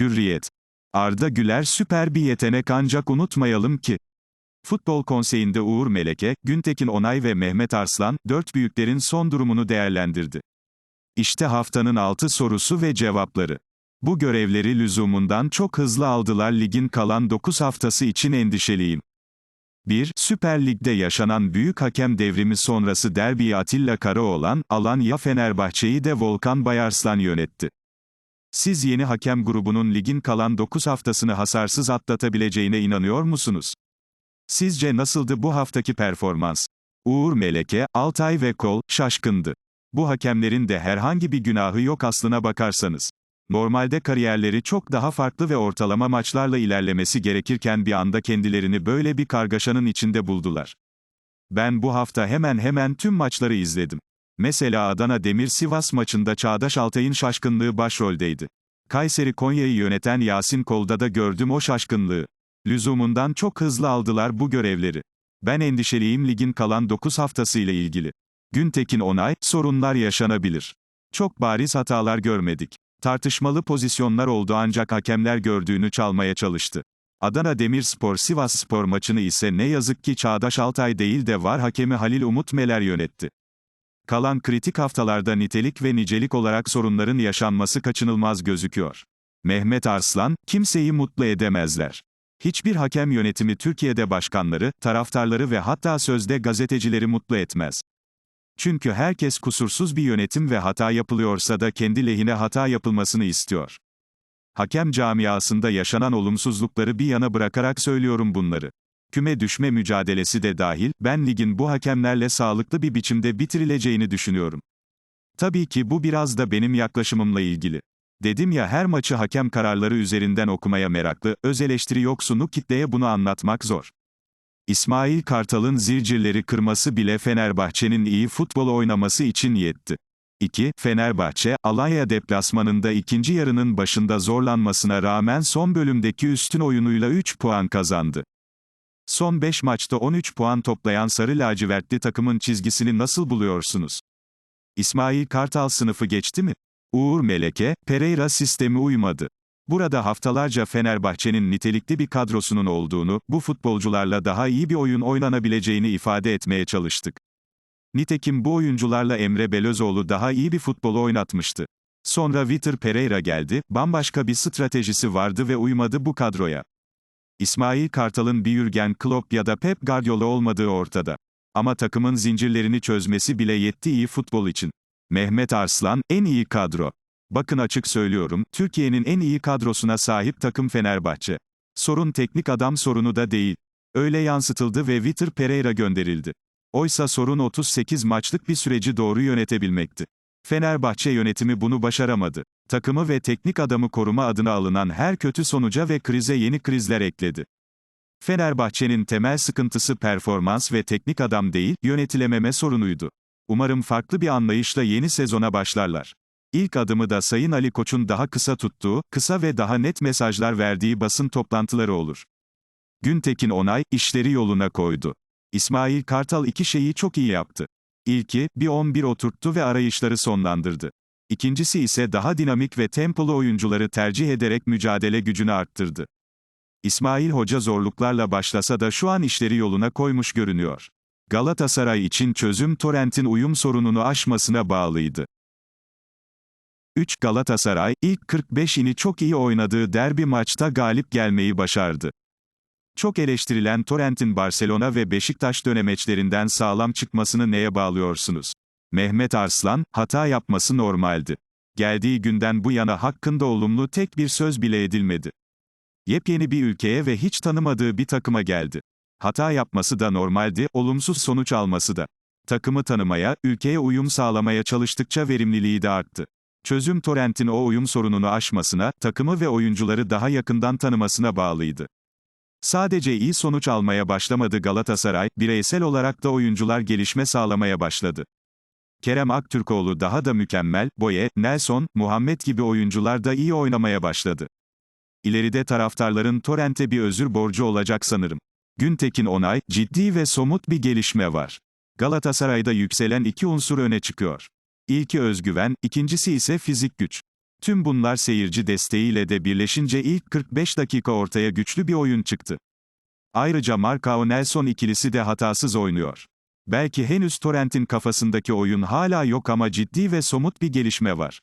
Hürriyet. Arda Güler süper bir yetenek ancak unutmayalım ki. Futbol Konseyi'nde Uğur Meleke, Güntekin Onay ve Mehmet Arslan, dört büyüklerin son durumunu değerlendirdi. İşte haftanın altı sorusu ve cevapları. Bu görevleri lüzumundan çok hızlı aldılar ligin kalan 9 haftası için endişeliyim. 1. Süper Lig'de yaşanan büyük hakem devrimi sonrası derbiyi Atilla Karaoğlan, Alanya Fenerbahçe'yi de Volkan Bayarslan yönetti. Siz yeni hakem grubunun ligin kalan 9 haftasını hasarsız atlatabileceğine inanıyor musunuz? Sizce nasıldı bu haftaki performans? Uğur Meleke, Altay ve Kol, şaşkındı. Bu hakemlerin de herhangi bir günahı yok aslına bakarsanız. Normalde kariyerleri çok daha farklı ve ortalama maçlarla ilerlemesi gerekirken bir anda kendilerini böyle bir kargaşanın içinde buldular. Ben bu hafta hemen hemen tüm maçları izledim. Mesela Adana Demir Sivas maçında Çağdaş Altay'ın şaşkınlığı başroldeydi. Kayseri Konya'yı yöneten Yasin Kol'da da gördüm o şaşkınlığı. Lüzumundan çok hızlı aldılar bu görevleri. Ben endişeliyim ligin kalan 9 haftası ile ilgili. Güntekin Onay, sorunlar yaşanabilir. Çok bariz hatalar görmedik. Tartışmalı pozisyonlar oldu ancak hakemler gördüğünü çalmaya çalıştı. Adana Demirspor Sivas Spor maçını ise ne yazık ki Çağdaş Altay değil de var hakemi Halil Umut Meler yönetti. Kalan kritik haftalarda nitelik ve nicelik olarak sorunların yaşanması kaçınılmaz gözüküyor. Mehmet Arslan, kimseyi mutlu edemezler. Hiçbir hakem yönetimi Türkiye'de başkanları, taraftarları ve hatta sözde gazetecileri mutlu etmez. Çünkü herkes kusursuz bir yönetim ve hata yapılıyorsa da kendi lehine hata yapılmasını istiyor. Hakem camiasında yaşanan olumsuzlukları bir yana bırakarak söylüyorum bunları. Küme düşme mücadelesi de dahil, ben ligin bu hakemlerle sağlıklı bir biçimde bitirileceğini düşünüyorum. Tabii ki bu biraz da benim yaklaşımımla ilgili. Dedim ya her maçı hakem kararları üzerinden okumaya meraklı, öz eleştiri yoksunu kitleye bunu anlatmak zor. İsmail Kartal'ın zincirleri kırması bile Fenerbahçe'nin iyi futbol oynaması için yetti. 2. Fenerbahçe, Alanya deplasmanında ikinci yarının başında zorlanmasına rağmen son bölümdeki üstün oyunuyla 3 puan kazandı. Son 5 maçta 13 puan toplayan Sarı Lacivertli takımın çizgisini nasıl buluyorsunuz? İsmail Kartal sınıfı geçti mi? Uğur Meleke, Pereira sistemi uymadı. Burada haftalarca Fenerbahçe'nin nitelikli bir kadrosunun olduğunu, bu futbolcularla daha iyi bir oyun oynanabileceğini ifade etmeye çalıştık. Nitekim bu oyuncularla Emre Belözoğlu daha iyi bir futbolu oynatmıştı. Sonra Vitor Pereira geldi, bambaşka bir stratejisi vardı ve uymadı bu kadroya. İsmail Kartal'ın bir Jürgen Klopp ya da Pep Guardiola olmadığı ortada. Ama takımın zincirlerini çözmesi bile yetti iyi futbol için. Mehmet Arslan, en iyi kadro. Bakın açık söylüyorum, Türkiye'nin en iyi kadrosuna sahip takım Fenerbahçe. Sorun teknik adam sorunu da değil. Öyle yansıtıldı ve Vitor Pereira gönderildi. Oysa sorun 38 maçlık bir süreci doğru yönetebilmekti. Fenerbahçe yönetimi bunu başaramadı. Takımı ve teknik adamı koruma adına alınan her kötü sonuca ve krize yeni krizler ekledi. Fenerbahçe'nin temel sıkıntısı performans ve teknik adam değil, yönetilememe sorunuydu. Umarım farklı bir anlayışla yeni sezona başlarlar. İlk adımı da Sayın Ali Koç'un daha kısa tuttuğu, kısa ve daha net mesajlar verdiği basın toplantıları olur. Güntekin Onay, işleri yoluna koydu. İsmail Kartal iki şeyi çok iyi yaptı. İlki, bir 11 oturttu ve arayışları sonlandırdı. İkincisi ise daha dinamik ve tempolu oyuncuları tercih ederek mücadele gücünü arttırdı. İsmail Hoca zorluklarla başlasa da şu an işleri yoluna koymuş görünüyor. Galatasaray için çözüm Torrent'in uyum sorununu aşmasına bağlıydı. 3. Galatasaray, ilk 45'ini çok iyi oynadığı derbi maçta galip gelmeyi başardı. Çok eleştirilen Torrent'in Barcelona ve Beşiktaş dönemeçlerinden sağlam çıkmasını neye bağlıyorsunuz? Mehmet Arslan, hata yapması normaldi. Geldiği günden bu yana hakkında olumlu tek bir söz bile edilmedi. Yepyeni bir ülkeye ve hiç tanımadığı bir takıma geldi. Hata yapması da normaldi, olumsuz sonuç alması da. Takımı tanımaya, ülkeye uyum sağlamaya çalıştıkça verimliliği de arttı. Çözüm Torrent'in o uyum sorununu aşmasına, takımı ve oyuncuları daha yakından tanımasına bağlıydı. Sadece iyi sonuç almaya başlamadı Galatasaray, bireysel olarak da oyuncular gelişme sağlamaya başladı. Kerem Aktürkoğlu daha da mükemmel, Boye, Nelson, Muhammed gibi oyuncular da iyi oynamaya başladı. İleride taraftarların Torrent'e bir özür borcu olacak sanırım. Güntekin Onay, ciddi ve somut bir gelişme var. Galatasaray'da yükselen iki unsur öne çıkıyor. İlki özgüven, ikincisi ise fizik güç. Tüm bunlar seyirci desteğiyle de birleşince ilk 45 dakika ortaya güçlü bir oyun çıktı. Ayrıca Marcao Nelson ikilisi de hatasız oynuyor. Belki henüz Torrent'in kafasındaki oyun hala yok ama ciddi ve somut bir gelişme var.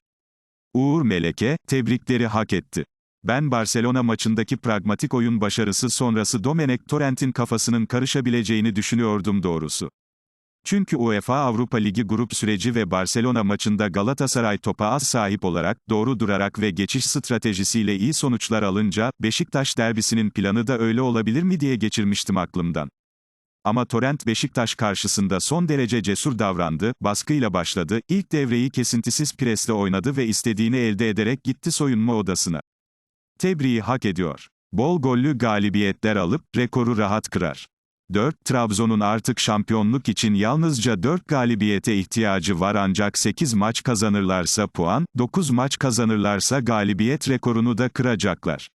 Uğur Meleke, tebrikleri hak etti. Ben Barcelona maçındaki pragmatik oyun başarısı sonrası Domenech Torrent'in kafasının karışabileceğini düşünüyordum doğrusu. Çünkü UEFA Avrupa Ligi grup süreci ve Barcelona maçında Galatasaray topa az sahip olarak, doğru durarak ve geçiş stratejisiyle iyi sonuçlar alınca, Beşiktaş derbisinin planı da öyle olabilir mi diye geçirmiştim aklımdan. Ama Torrent Beşiktaş karşısında son derece cesur davrandı, baskıyla başladı, ilk devreyi kesintisiz presle oynadı ve istediğini elde ederek gitti soyunma odasına. Tebriği hak ediyor. Bol gollü galibiyetler alıp, rekoru rahat kırar. 4. Trabzon'un artık şampiyonluk için yalnızca 4 galibiyete ihtiyacı var ancak 8 maç kazanırlarsa puan, 9 maç kazanırlarsa galibiyet rekorunu da kıracaklar.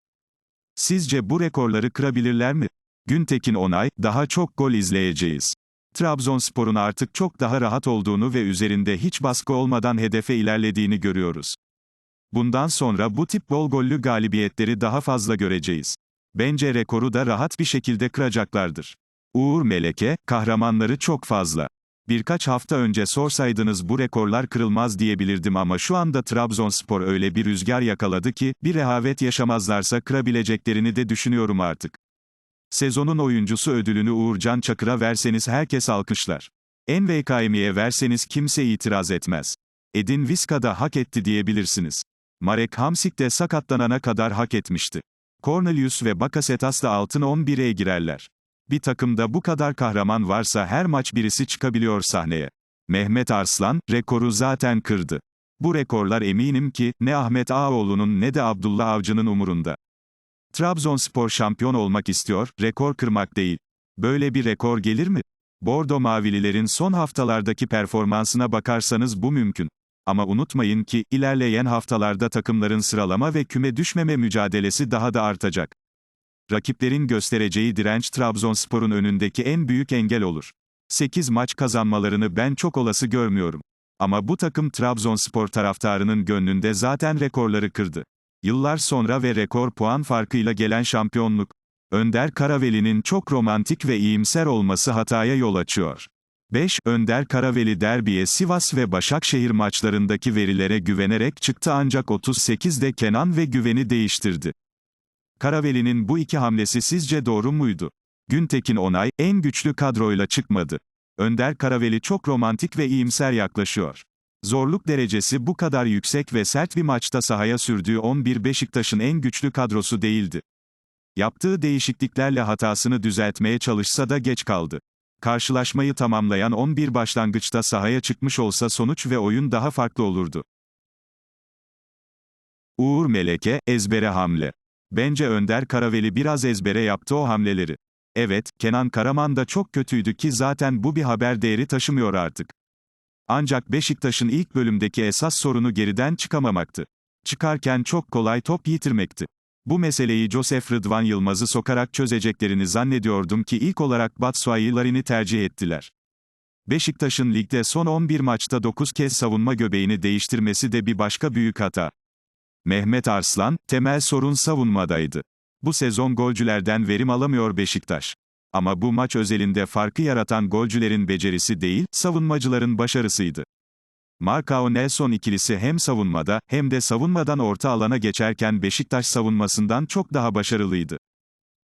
Sizce bu rekorları kırabilirler mi? Güntekin Onay, daha çok gol izleyeceğiz. Trabzonspor'un artık çok daha rahat olduğunu ve üzerinde hiç baskı olmadan hedefe ilerlediğini görüyoruz. Bundan sonra bu tip bol gollü galibiyetleri daha fazla göreceğiz. Bence rekoru da rahat bir şekilde kıracaklardır. Uğur Meleke, kahramanları çok fazla. Birkaç hafta önce sorsaydınız bu rekorlar kırılmaz diyebilirdim ama şu anda Trabzonspor öyle bir rüzgar yakaladı ki, bir rehavet yaşamazlarsa kırabileceklerini de düşünüyorum artık. Sezonun oyuncusu ödülünü Uğurcan Çakır'a verseniz herkes alkışlar. NVKM'ye verseniz kimse itiraz etmez. Edin Viska da hak etti diyebilirsiniz. Marek Hamsik de sakatlanana kadar hak etmişti. Cornelius ve Bakasetas da altın 11'e girerler. Bir takımda bu kadar kahraman varsa her maç birisi çıkabiliyor sahneye. Mehmet Arslan, rekoru zaten kırdı. Bu rekorlar eminim ki, ne Ahmet Ağaoğlu'nun ne de Abdullah Avcı'nın umurunda. Trabzonspor şampiyon olmak istiyor, rekor kırmak değil. Böyle bir rekor gelir mi? Bordo Mavililerin son haftalardaki performansına bakarsanız bu mümkün. Ama unutmayın ki, ilerleyen haftalarda takımların sıralama ve küme düşmeme mücadelesi daha da artacak. Rakiplerin göstereceği direnç Trabzonspor'un önündeki en büyük engel olur. 8 maç kazanmalarını ben çok olası görmüyorum. Ama bu takım Trabzonspor taraftarının gönlünde zaten rekorları kırdı. Yıllar sonra ve rekor puan farkıyla gelen şampiyonluk. Önder Karaveli'nin çok romantik ve iyimser olması hataya yol açıyor. 5. Önder Karaveli derbiye Sivas ve Başakşehir maçlarındaki verilere güvenerek çıktı ancak 38'de Kenan ve güveni değiştirdi. Karaveli'nin bu iki hamlesi sizce doğru muydu? Güntekin Onay, en güçlü kadroyla çıkmadı. Önder Karaveli çok romantik ve iyimser yaklaşıyor. Zorluk derecesi bu kadar yüksek ve sert bir maçta sahaya sürdüğü 11 Beşiktaş'ın en güçlü kadrosu değildi. Yaptığı değişikliklerle hatasını düzeltmeye çalışsa da geç kaldı. Karşılaşmayı tamamlayan 11 başlangıçta sahaya çıkmış olsa sonuç ve oyun daha farklı olurdu. Uğur Meleke, ezbere hamle. Bence Önder Karaveli biraz ezbere yaptı o hamleleri. Evet, Kenan Karaman da çok kötüydü ki zaten bu bir haber değeri taşımıyor artık. Ancak Beşiktaş'ın ilk bölümdeki esas sorunu geriden çıkamamaktı. Çıkarken çok kolay top yitirmekti. Bu meseleyi Joseph Rıdvan Yılmaz'ı sokarak çözeceklerini zannediyordum ki ilk olarak Batshuayi'larini tercih ettiler. Beşiktaş'ın ligde son 11 maçta 9 kez savunma göbeğini değiştirmesi de bir başka büyük hata. Mehmet Arslan, temel sorun savunmadaydı. Bu sezon golcülerden verim alamıyor Beşiktaş. Ama bu maç özelinde farkı yaratan golcülerin becerisi değil, savunmacıların başarısıydı. Marcao Nelson ikilisi hem savunmada, hem de savunmadan orta alana geçerken Beşiktaş savunmasından çok daha başarılıydı.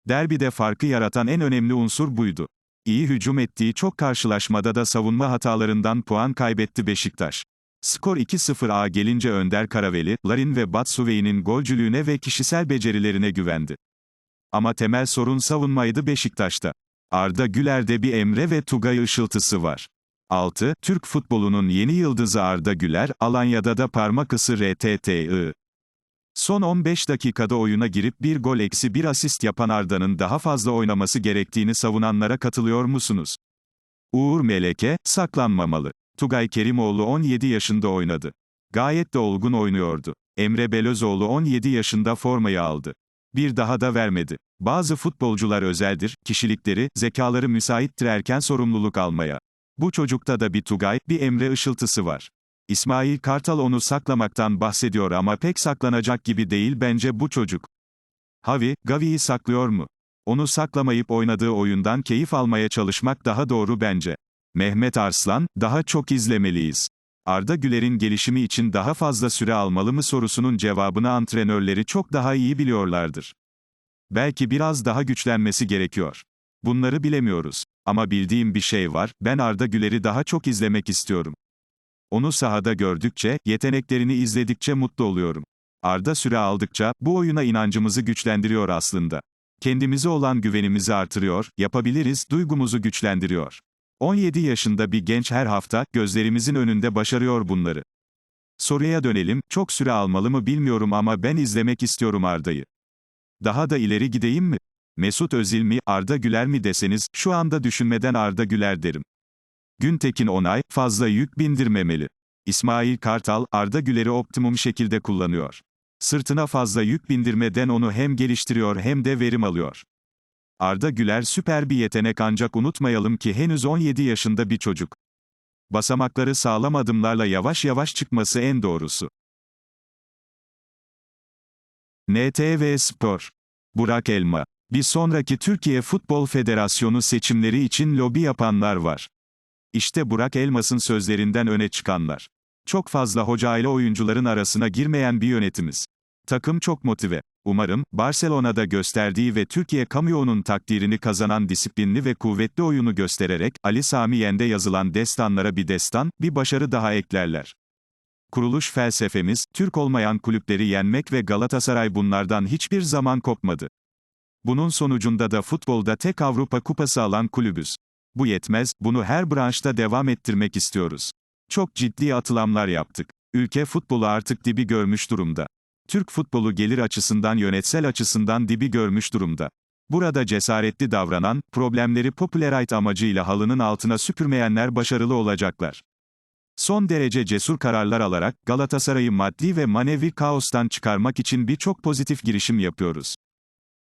Derbide farkı yaratan en önemli unsur buydu. İyi hücum ettiği çok karşılaşmada da savunma hatalarından puan kaybetti Beşiktaş. Skor 2-0'a gelince Önder Karaveli, Larin ve Batshuayi'nin golcülüğüne ve kişisel becerilerine güvendi. Ama temel sorun savunmaydı Beşiktaş'ta. Arda Güler'de bir Emre ve Tugay ışıltısı var. 6. Türk futbolunun yeni yıldızı Arda Güler, Alanya'da da parmak ısı RTTI. Son 15 dakikada oyuna girip bir gol eksi bir asist yapan Arda'nın daha fazla oynaması gerektiğini savunanlara katılıyor musunuz? Uğur Meleke, saklanmamalı. Tugay Kerimoğlu 17 yaşında oynadı. Gayet de olgun oynuyordu. Emre Belözoğlu 17 yaşında formayı aldı. Bir daha da vermedi. Bazı futbolcular özeldir, kişilikleri, zekaları müsaittir erken sorumluluk almaya. Bu çocukta da bir Tugay, bir Emre ışıltısı var. İsmail Kartal onu saklamaktan bahsediyor ama pek saklanacak gibi değil bence bu çocuk. Havi, Gavi'yi saklıyor mu? Onu saklamayıp oynadığı oyundan keyif almaya çalışmak daha doğru bence. Mehmet Arslan, daha çok izlemeliyiz. Arda Güler'in gelişimi için daha fazla süre almalı mı sorusunun cevabını antrenörleri çok daha iyi biliyorlardır. Belki biraz daha güçlenmesi gerekiyor. Bunları bilemiyoruz. Ama bildiğim bir şey var, ben Arda Güler'i daha çok izlemek istiyorum. Onu sahada gördükçe, yeteneklerini izledikçe mutlu oluyorum. Arda süre aldıkça, bu oyuna inancımızı güçlendiriyor aslında. Kendimize olan güvenimizi artırıyor, yapabiliriz, duygumuzu güçlendiriyor. 17 yaşında bir genç her hafta, gözlerimizin önünde başarıyor bunları. Soruya dönelim, çok süre almalı mı bilmiyorum ama ben izlemek istiyorum Arda'yı. Daha da ileri gideyim mi? Mesut Özil mi, Arda Güler mi deseniz, şu anda düşünmeden Arda Güler derim. Güntekin Onay, fazla yük bindirmemeli. İsmail Kartal, Arda Güler'i optimum şekilde kullanıyor. Sırtına fazla yük bindirmeden onu hem geliştiriyor hem de verim alıyor. Arda Güler süper bir yetenek ancak unutmayalım ki henüz 17 yaşında bir çocuk. Basamakları sağlam adımlarla yavaş yavaş çıkması en doğrusu. NTV Spor. Burak Elma. Bir sonraki Türkiye Futbol Federasyonu seçimleri için lobi yapanlar var. İşte Burak Elmas'ın sözlerinden öne çıkanlar. Çok fazla hoca ile oyuncuların arasına girmeyen bir yönetimiz. Takım çok motive. Umarım, Barcelona'da gösterdiği ve Türkiye kamuoyunun takdirini kazanan disiplinli ve kuvvetli oyunu göstererek, Ali Sami Yen'de yazılan destanlara bir destan, bir başarı daha eklerler. Kuruluş felsefemiz, Türk olmayan kulüpleri yenmek ve Galatasaray bunlardan hiçbir zaman kopmadı. Bunun sonucunda da futbolda tek Avrupa kupası alan kulübüz. Bu yetmez, bunu her branşta devam ettirmek istiyoruz. Çok ciddi atılamlar yaptık. Ülke futbolu artık dibi görmüş durumda. Türk futbolu gelir açısından yönetsel açısından dibi görmüş durumda. Burada cesaretli davranan, problemleri popülerite amacıyla halının altına süpürmeyenler başarılı olacaklar. Son derece cesur kararlar alarak, Galatasaray'ı maddi ve manevi kaostan çıkarmak için birçok pozitif girişim yapıyoruz.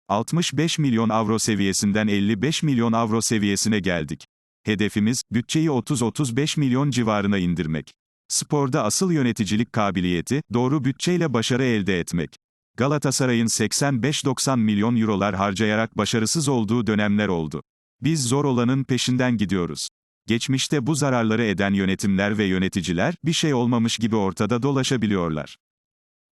65 milyon avro seviyesinden 55 milyon avro seviyesine geldik. Hedefimiz, bütçeyi 30-35 milyon civarına indirmek. Sporda asıl yöneticilik kabiliyeti, doğru bütçeyle başarı elde etmek. Galatasaray'ın 85-90 milyon eurolar harcayarak başarısız olduğu dönemler oldu. Biz zor olanın peşinden gidiyoruz. Geçmişte bu zararları eden yönetimler ve yöneticiler, bir şey olmamış gibi ortada dolaşabiliyorlar.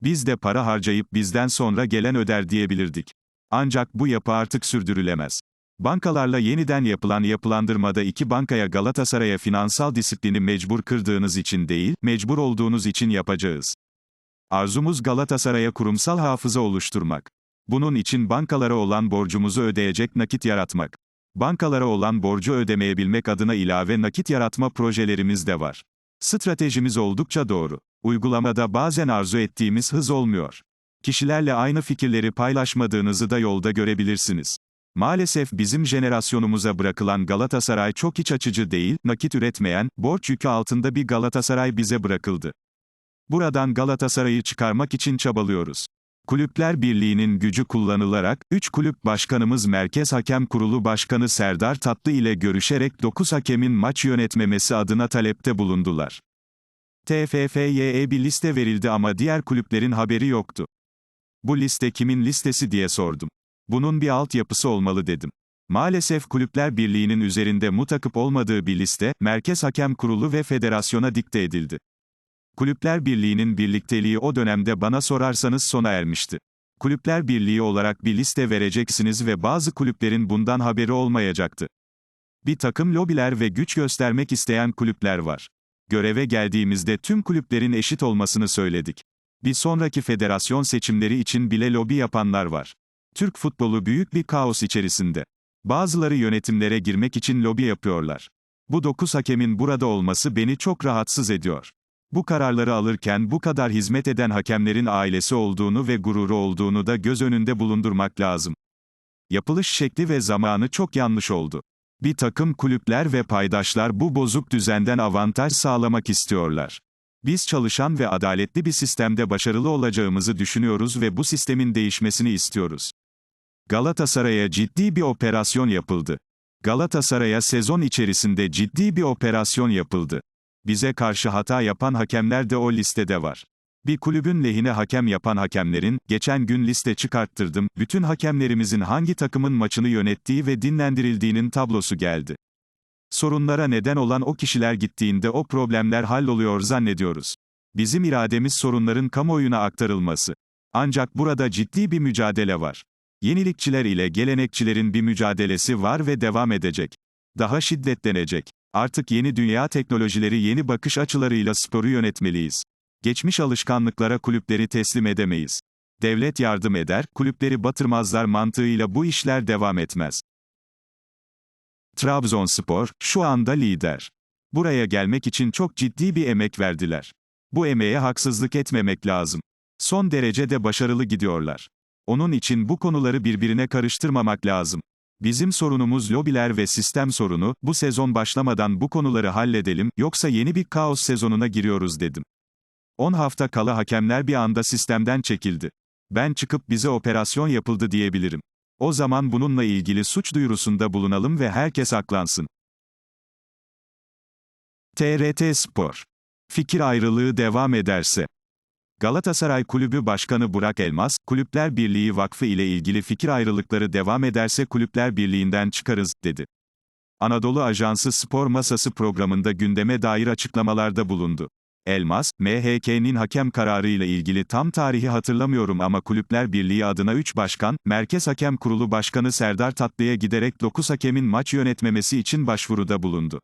Biz de para harcayıp bizden sonra gelen öder diyebilirdik. Ancak bu yapı artık sürdürülemez. Bankalarla yeniden yapılan yapılandırmada iki bankaya Galatasaray'a finansal disiplini mecbur kırdığınız için değil, mecbur olduğunuz için yapacağız. Arzumuz Galatasaray'a kurumsal hafıza oluşturmak. Bunun için bankalara olan borcumuzu ödeyecek nakit yaratmak. Bankalara olan borcu ödemeyebilmek adına ilave nakit yaratma projelerimiz de var. Stratejimiz oldukça doğru. Uygulamada bazen arzu ettiğimiz hız olmuyor. Kişilerle aynı fikirleri paylaşmadığınızı da yolda görebilirsiniz. Maalesef bizim jenerasyonumuza bırakılan Galatasaray çok iç açıcı değil, nakit üretmeyen, borç yükü altında bir Galatasaray bize bırakıldı. Buradan Galatasaray'ı çıkarmak için çabalıyoruz. Kulüpler Birliği'nin gücü kullanılarak, 3 kulüp başkanımız Merkez Hakem Kurulu Başkanı Serdar Tatlı ile görüşerek 9 hakemin maç yönetmemesi adına talepte bulundular. TFF'ye bir liste verildi ama diğer kulüplerin haberi yoktu. Bu liste kimin listesi diye sordum. Bunun bir altyapısı olmalı dedim. Maalesef Kulüpler Birliği'nin üzerinde mutakıp olmadığı bir liste, Merkez Hakem Kurulu ve Federasyona dikte edildi. Kulüpler Birliği'nin birlikteliği o dönemde bana sorarsanız sona ermişti. Kulüpler Birliği olarak bir liste vereceksiniz ve bazı kulüplerin bundan haberi olmayacaktı. Bir takım lobiler ve güç göstermek isteyen kulüpler var. Göreve geldiğimizde tüm kulüplerin eşit olmasını söyledik. Bir sonraki federasyon seçimleri için bile lobi yapanlar var. Türk futbolu büyük bir kaos içerisinde. Bazıları yönetimlere girmek için lobi yapıyorlar. Bu dokuz hakemin burada olması beni çok rahatsız ediyor. Bu kararları alırken bu kadar hizmet eden hakemlerin ailesi olduğunu ve gururu olduğunu da göz önünde bulundurmak lazım. Yapılış şekli ve zamanı çok yanlış oldu. Bir takım kulüpler ve paydaşlar bu bozuk düzenden avantaj sağlamak istiyorlar. Biz çalışan ve adaletli bir sistemde başarılı olacağımızı düşünüyoruz ve bu sistemin değişmesini istiyoruz. Galatasaray'a ciddi bir operasyon yapıldı. Galatasaray'a sezon içerisinde ciddi bir operasyon yapıldı. Bize karşı hata yapan hakemler de o listede var. Bir kulübün lehine hakem yapan hakemlerin, geçen gün liste çıkarttırdım, bütün hakemlerimizin hangi takımın maçını yönettiği ve dinlendirildiğinin tablosu geldi. Sorunlara neden olan o kişiler gittiğinde o problemler halloluyor zannediyoruz. Bizim irademiz sorunların kamuoyuna aktarılması. Ancak burada ciddi bir mücadele var. Yenilikçiler ile gelenekçilerin bir mücadelesi var ve devam edecek. Daha şiddetlenecek. Artık yeni dünya teknolojileri yeni bakış açılarıyla sporu yönetmeliyiz. Geçmiş alışkanlıklara kulüpleri teslim edemeyiz. Devlet yardım eder, kulüpleri batırmazlar mantığıyla bu işler devam etmez. Trabzonspor, şu anda lider. Buraya gelmek için çok ciddi bir emek verdiler. Bu emeğe haksızlık etmemek lazım. Son derece de başarılı gidiyorlar. Onun için bu konuları birbirine karıştırmamak lazım. Bizim sorunumuz lobiler ve sistem sorunu, bu sezon başlamadan bu konuları halledelim, yoksa yeni bir kaos sezonuna giriyoruz dedim. 10 hafta kala hakemler bir anda sistemden çekildi. Ben çıkıp bize operasyon yapıldı diyebilirim. O zaman bununla ilgili suç duyurusunda bulunalım ve herkes aklansın. TRT Spor. Fikir ayrılığı devam ederse. Galatasaray Kulübü Başkanı Burak Elmas, Kulüpler Birliği Vakfı ile ilgili fikir ayrılıkları devam ederse Kulüpler Birliği'nden çıkarız, dedi. Anadolu Ajansı Spor Masası programında gündeme dair açıklamalarda bulundu. Elmas, MHK'nin hakem kararıyla ilgili tam tarihi hatırlamıyorum ama Kulüpler Birliği adına 3 başkan, Merkez Hakem Kurulu Başkanı Serdar Tatlı'ya giderek 9 hakemin maç yönetmemesi için başvuruda bulundu.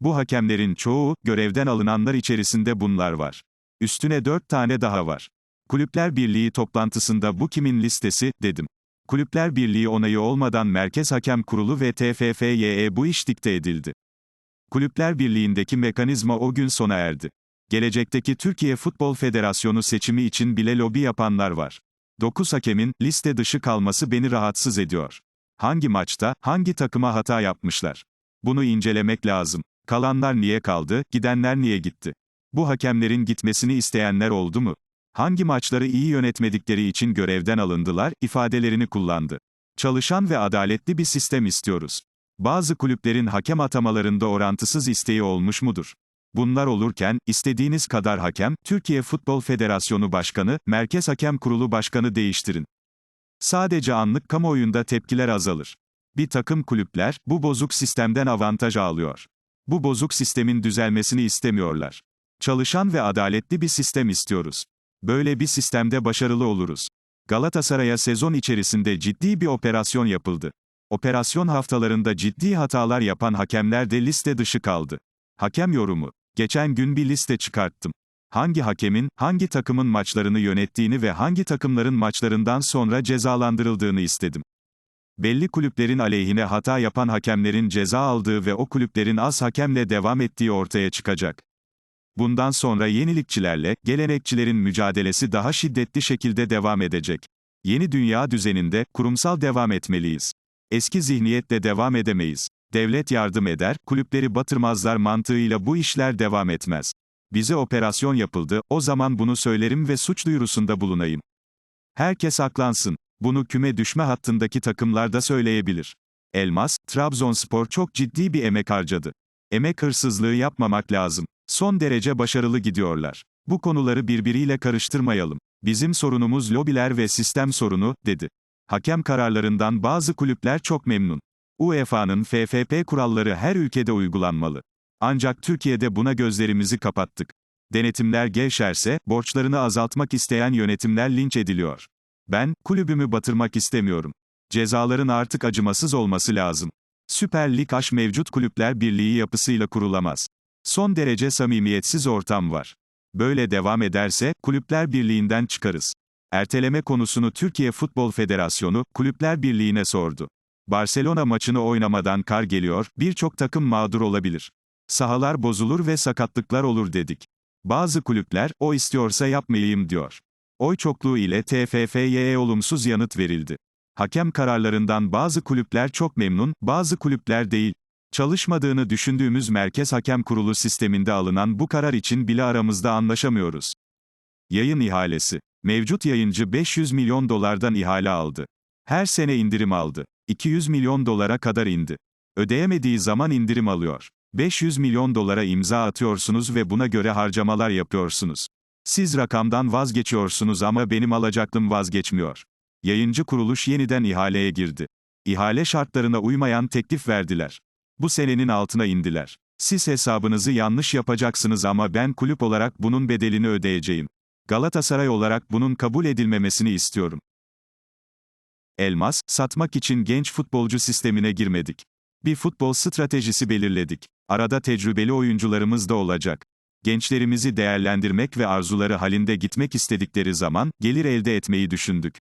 Bu hakemlerin çoğu, görevden alınanlar içerisinde bunlar var. Üstüne 4 tane daha var. Kulüpler Birliği toplantısında bu kimin listesi, dedim. Kulüpler Birliği onayı olmadan Merkez Hakem Kurulu ve TFFYE bu iş dikte edildi. Kulüpler Birliği'ndeki mekanizma o gün sona erdi. Gelecekteki Türkiye Futbol Federasyonu seçimi için bile lobi yapanlar var. 9 hakemin, liste dışı kalması beni rahatsız ediyor. Hangi maçta, hangi takıma hata yapmışlar? Bunu incelemek lazım. Kalanlar niye kaldı, gidenler niye gitti? Bu hakemlerin gitmesini isteyenler oldu mu? Hangi maçları iyi yönetmedikleri için görevden alındılar, ifadelerini kullandı. Çalışan ve adaletli bir sistem istiyoruz. Bazı kulüplerin hakem atamalarında orantısız isteği olmuş mudur? Bunlar olurken, istediğiniz kadar hakem, Türkiye Futbol Federasyonu Başkanı, Merkez Hakem Kurulu Başkanı değiştirin. Sadece anlık kamuoyunda tepkiler azalır. Bir takım kulüpler, bu bozuk sistemden avantaj alıyor. Bu bozuk sistemin düzelmesini istemiyorlar. Çalışan ve adaletli bir sistem istiyoruz. Böyle bir sistemde başarılı oluruz. Galatasaray'a sezon içerisinde ciddi bir operasyon yapıldı. Operasyon haftalarında ciddi hatalar yapan hakemler de liste dışı kaldı. Hakem yorumu. Geçen gün bir liste çıkarttım. Hangi hakemin, hangi takımın maçlarını yönettiğini ve hangi takımların maçlarından sonra cezalandırıldığını istedim. Belli kulüplerin aleyhine hata yapan hakemlerin ceza aldığı ve o kulüplerin az hakemle devam ettiği ortaya çıkacak. Bundan sonra yenilikçilerle, gelenekçilerin mücadelesi daha şiddetli şekilde devam edecek. Yeni dünya düzeninde, kurumsal devam etmeliyiz. Eski zihniyetle devam edemeyiz. Devlet yardım eder, kulüpleri batırmazlar mantığıyla bu işler devam etmez. Bize operasyon yapıldı, o zaman bunu söylerim ve suç duyurusunda bulunayım. Herkes aklansın. Bunu küme düşme hattındaki takımlar da söyleyebilir. Elmas, Trabzonspor çok ciddi bir emek harcadı. Emek hırsızlığı yapmamak lazım. Son derece başarılı gidiyorlar. Bu konuları birbiriyle karıştırmayalım. Bizim sorunumuz lobiler ve sistem sorunu, dedi. Hakem kararlarından bazı kulüpler çok memnun. UEFA'nın FFP kuralları her ülkede uygulanmalı. Ancak Türkiye'de buna gözlerimizi kapattık. Denetimler gevşerse, borçlarını azaltmak isteyen yönetimler linç ediliyor. Ben, kulübümü batırmak istemiyorum. Cezaların artık acımasız olması lazım. Süper Lig H mevcut kulüpler birliği yapısıyla kurulamaz. Son derece samimiyetsiz ortam var. Böyle devam ederse, kulüpler birliğinden çıkarız. Erteleme konusunu Türkiye Futbol Federasyonu, Kulüpler Birliği'ne sordu. Barcelona maçını oynamadan kar geliyor, birçok takım mağdur olabilir. Sahalar bozulur ve sakatlıklar olur dedik. Bazı kulüpler, o istiyorsa yapmayayım diyor. Oy çokluğu ile TFF'ye olumsuz yanıt verildi. Hakem kararlarından bazı kulüpler çok memnun, bazı kulüpler değil. Çalışmadığını düşündüğümüz Merkez Hakem Kurulu sisteminde alınan bu karar için bile aramızda anlaşamıyoruz. Yayın ihalesi. Mevcut yayıncı 500 milyon dolardan ihale aldı. Her sene indirim aldı. 200 milyon dolara kadar indi. Ödeyemediği zaman indirim alıyor. 500 milyon dolara imza atıyorsunuz ve buna göre harcamalar yapıyorsunuz. Siz rakamdan vazgeçiyorsunuz ama benim alacaklım vazgeçmiyor. Yayıncı kuruluş yeniden ihaleye girdi. İhale şartlarına uymayan teklif verdiler. Bu senenin altına indiler. Siz hesabınızı yanlış yapacaksınız ama ben kulüp olarak bunun bedelini ödeyeceğim. Galatasaray olarak bunun kabul edilmemesini istiyorum. Elmas, satmak için genç futbolcu sistemine girmedik. Bir futbol stratejisi belirledik. Arada tecrübeli oyuncularımız da olacak. Gençlerimizi değerlendirmek ve arzuları halinde gitmek istedikleri zaman, gelir elde etmeyi düşündük.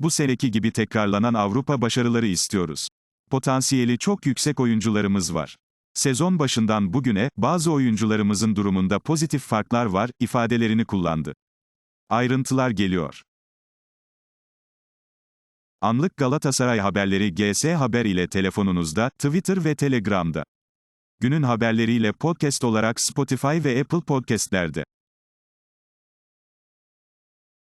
Bu seneki gibi tekrarlanan Avrupa başarıları istiyoruz. Potansiyeli çok yüksek oyuncularımız var. Sezon başından bugüne, bazı oyuncularımızın durumunda pozitif farklar var, ifadelerini kullandı. Ayrıntılar geliyor. Anlık Galatasaray haberleri GS Haber ile telefonunuzda, Twitter ve Telegram'da. Günün haberleriyle podcast olarak Spotify ve Apple Podcast'lerde.